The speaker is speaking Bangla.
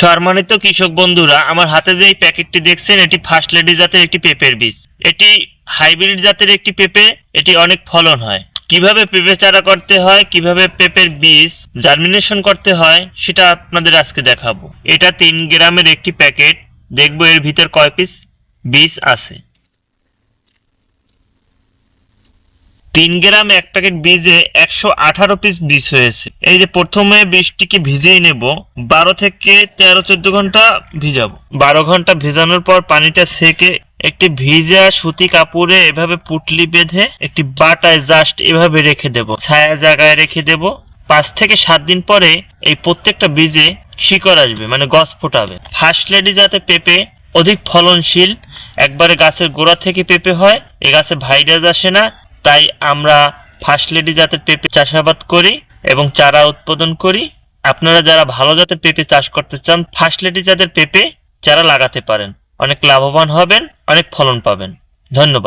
সম্মানিত কৃষক বন্ধুরা, আমার হাতে যে এই প্যাকেটটি দেখছেন, এটি ফার্স্ট লেডি জাতের একটি পেঁপের বীজ। এটি হাইব্রিড জাতের একটি পেঁপে, এটি অনেক ফলন হয়। কীভাবে পেঁপে চারা করতে হয়, কীভাবে পেঁপের বীজ জার্মিনেশন করতে হয়, সেটা আপনাদের আজকে দেখাবো। এটা তিন গ্রামের একটি প্যাকেট, দেখব এর ভিতর কয় পিস বীজ আছে। তিন গ্রাম এক প্যাকেট বীজে একশো আঠারো পিস বীজ হয়েছে। এই যে প্রথমে বীজটিকে ভিজিয়ে নেব, বারো থেকে তেরো চোদ্দ ঘণ্টা ভিজাবো। বারো ঘণ্টা ভেজানোর পর পানিটা সেকে একটি ভিজা সুতি কাপড়ে এভাবে পুটলি বেঁধে একটি বাটায় জাস্ট এভাবে রেখে দেব। ছায়া জায়গায় রেখে দেব। পাঁচ থেকে সাত দিন পরে এই প্রত্যেকটা বীজে শিকড় আসবে মানে গছ ফোটাবে। ফার্স্ট লেডি যাতে পেঁপে অধিক ফলনশীল, একবারে গাছের গোড়া থেকে পেঁপে হয়, এ গাছে ভাইরাস আসে না তাই আমরা ফার্স্ট লেডি জাতের পেঁপে চাষাবাদ করি এবং চারা উৎপাদন করি। আপনারা যারা ভালো জাতের পেঁপে চাষ করতে চান ফার্স্ট লেডি জাতের পেঁপে চারা লাগাতে পারেন। অনেক লাভবান হবেন, অনেক ফলন পাবেন। ধন্যবাদ।